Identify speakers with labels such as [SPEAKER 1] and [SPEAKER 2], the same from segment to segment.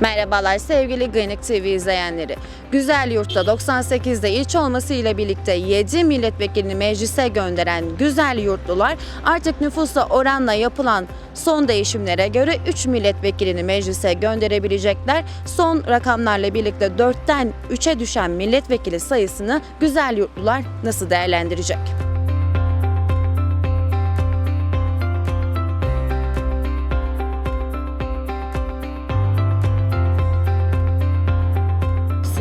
[SPEAKER 1] Merhabalar sevgili Gaynik TV izleyenleri. Güzel Yurt'ta 98'de ilç olması ile birlikte 7 milletvekilini meclise gönderen Güzel Yurtlular artık nüfusa oranla yapılan son değişimlere göre 3 milletvekilini meclise gönderebilecekler. Son rakamlarla birlikte 4'ten 3'e düşen milletvekili sayısını Güzel Yurtlular nasıl değerlendirecek?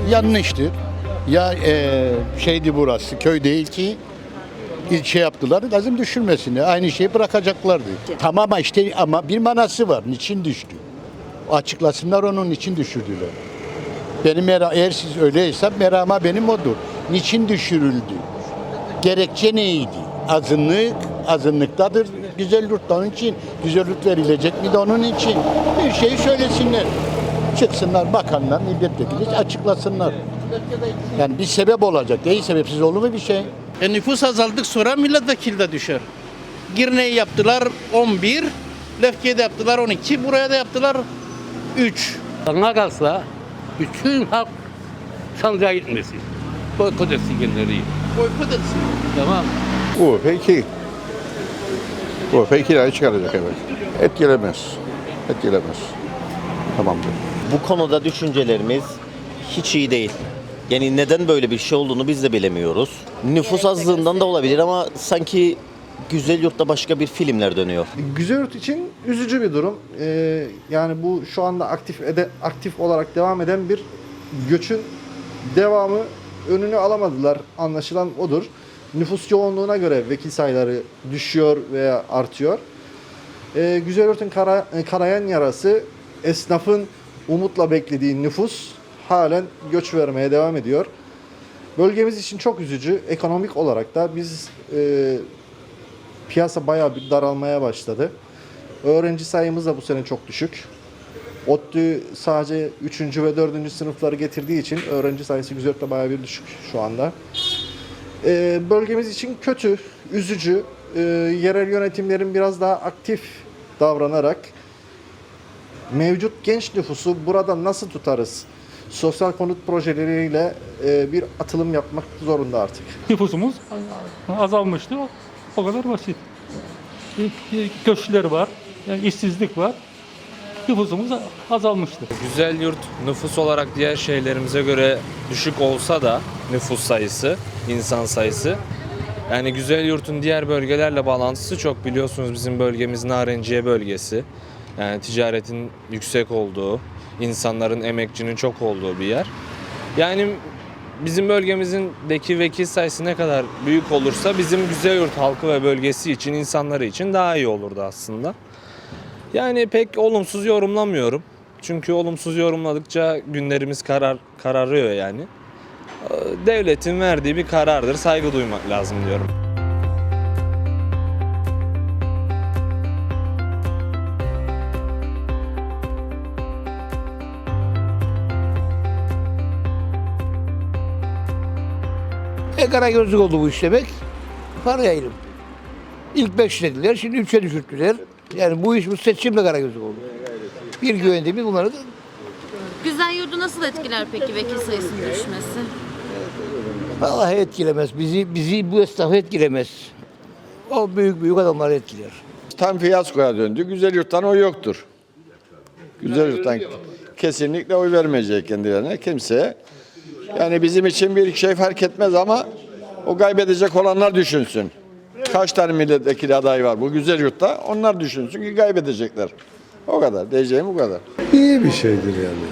[SPEAKER 2] Yanlıştır. Ya e, şeydi burası köy değil ki ilçe yaptılar. Lazım düşürmesinler. Aynı şeyi bırakacaklardı. Tamam ama işte ama bir manası var. Niçin düştü? Açıklasınlar onun için düşürdüler. Benim eğer siz öyleyse merama benim odur. Niçin düşürüldü? Gerekçe neydi? Azınlık, azınlıktadır. Güzel yurt da onun için. Güzel yurt verilecek mi de onun için. Bir şeyi söylesinler. Çıksınlar bakanlar, milletvekili açıklasınlar. Yani bir sebep olacak. Değil sebepsiz olur mu bir şey?
[SPEAKER 3] E nüfus azaldık sonra milletvekili de düşer. Girne'yi yaptılar 11, Lefke'de yaptılar 12, buraya da yaptılar 3.
[SPEAKER 4] Bana kalsa bütün halk sancağa gitmesi. Boykot etsin kendileri.
[SPEAKER 3] Boykot etsin.
[SPEAKER 4] Tamam.
[SPEAKER 5] Bu peki. Bu peki çıkaracak evet. Etkilemez. Etkilemez. Tamamdır.
[SPEAKER 6] Bu konuda düşüncelerimiz hiç iyi değil. Yani neden böyle bir şey olduğunu biz de bilemiyoruz. Nüfus azlığından da olabilir ama sanki Güzel Yurt'ta başka bir filmler dönüyor.
[SPEAKER 7] Güzelyurt için üzücü bir durum. Ee, yani bu şu anda aktif ede, aktif olarak devam eden bir göçün devamı önünü alamadılar. Anlaşılan odur. Nüfus yoğunluğuna göre vekil sayıları düşüyor veya artıyor. Ee, Güzelyurt'un kara, e, kanayan yarası esnafın umutla beklediği nüfus halen göç vermeye devam ediyor. Bölgemiz için çok üzücü. Ekonomik olarak da biz e, piyasa bayağı bir daralmaya başladı. Öğrenci sayımız da bu sene çok düşük. ODTÜ sadece 3. ve 4. sınıfları getirdiği için öğrenci sayısı Güzellik'te bayağı bir düşük şu anda. Ee, bölgemiz için kötü, üzücü. Ee, yerel yönetimlerin biraz daha aktif davranarak mevcut genç nüfusu burada nasıl tutarız? Sosyal konut projeleriyle e, bir atılım yapmak zorunda artık.
[SPEAKER 8] nüfusumuz azalmıştı. O, o kadar basit. Göçler var, yani işsizlik var. Nüfusumuz azalmıştı.
[SPEAKER 9] Güzel yurt nüfus olarak diğer şehirlerimize göre düşük olsa da nüfus sayısı, insan sayısı. Yani Güzel Yurt'un diğer bölgelerle bağlantısı çok biliyorsunuz bizim bölgemiz Narenciye bölgesi. Yani ticaretin yüksek olduğu, insanların emekçinin çok olduğu bir yer. Yani bizim bölgemizdeki vekil sayısı ne kadar büyük olursa bizim Güzel Yurt halkı ve bölgesi için, insanları için daha iyi olurdu aslında. Yani pek olumsuz yorumlamıyorum. Çünkü olumsuz yorumladıkça günlerimiz karar kararıyor yani. Ee, Devletin verdiği bir karardır. Saygı duymak lazım diyorum.
[SPEAKER 10] E kara gözlük oldu bu iş demek. Parayayım. İlk beş dediler, şimdi üçe düşürttüler. Yani bu iş bu seçimle kara gözlük oldu. Bir güvendiğimiz bunları da
[SPEAKER 1] Güzel Yurt'u nasıl etkiler peki vekil sayısının düşmesi?
[SPEAKER 10] vallahi etkilemez. Bizi bizi bu esnafı etkilemez. O büyük büyük adamları etkiler.
[SPEAKER 5] Tam fiyaskoya döndü. Güzel yurttan o yoktur. Güzel yurttan kesinlikle oy vermeyecek kendilerine kimseye. Yani bizim için bir şey fark etmez ama o kaybedecek olanlar düşünsün. Kaç tane milletvekili aday var bu güzel yurtta? Onlar düşünsün ki kaybedecekler. O kadar. Diyeceğim bu kadar.
[SPEAKER 11] iyi bir şeydir yani.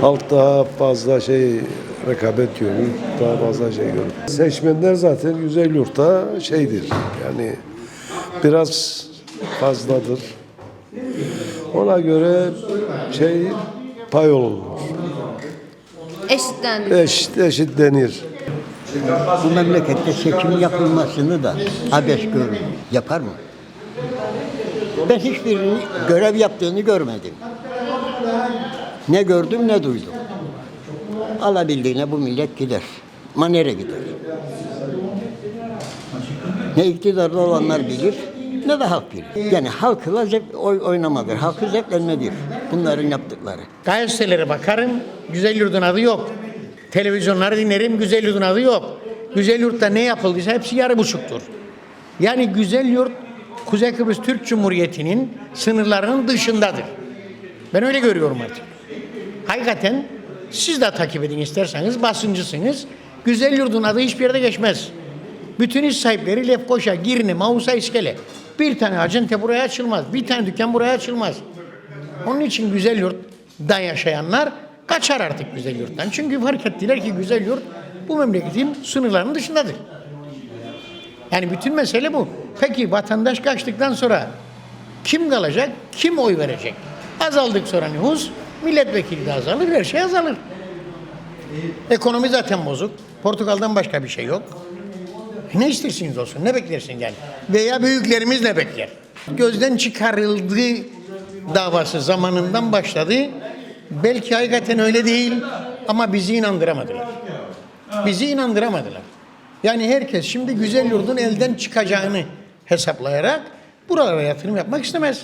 [SPEAKER 11] Halk daha fazla şey rekabet görür, daha fazla şey görür. Seçmenler zaten güzel yurtta şeydir yani biraz fazladır. Ona göre şey pay olunur.
[SPEAKER 1] Eşitlendi.
[SPEAKER 11] Eşit eşit denir.
[SPEAKER 12] Bu memlekette seçim yapılmasını da abes görür. Yapar mı? Ben hiçbirinin görev yaptığını görmedim. Ne gördüm ne duydum. Alabildiğine bu millet gider. Manere gider. Ne iktidarda olanlar bilir ne de halk bilir. Yani halkla zevk oy oynamadır. Halkı zevklenmedir. Bunların yaptıkları.
[SPEAKER 10] Gazetelere bakarım, Güzel Yurt'un adı yok. Televizyonları dinlerim, Güzel Yurt'un adı yok. Güzel Yurt'ta ne yapıldıysa hepsi yarı buçuktur. Yani Güzel Yurt, Kuzey Kıbrıs Türk Cumhuriyeti'nin sınırlarının dışındadır. Ben öyle görüyorum artık. Hakikaten siz de takip edin isterseniz, basıncısınız. Güzel Yurt'un adı hiçbir yerde geçmez. Bütün iş sahipleri Lefkoşa, Girne, Mausa, İskele. Bir tane acente buraya açılmaz. Bir tane dükkan buraya açılmaz. Onun için güzel yurtta yaşayanlar kaçar artık güzel yurttan. Çünkü fark ettiler ki güzel yurt bu memleketin sınırlarının dışındadır. Yani bütün mesele bu. Peki vatandaş kaçtıktan sonra kim kalacak, kim oy verecek? Azaldık sonra nüfus, milletvekili de azalır, her şey azalır. Ekonomi zaten bozuk. Portugal'dan başka bir şey yok. E Ne istersiniz olsun, ne beklersiniz yani? Veya büyüklerimiz ne bekler? Gözden çıkarıldı davası zamanından başladı. Belki hakikaten öyle değil ama bizi inandıramadılar. Bizi inandıramadılar. Yani herkes şimdi güzel yurdun elden çıkacağını hesaplayarak buralara yatırım yapmak istemez.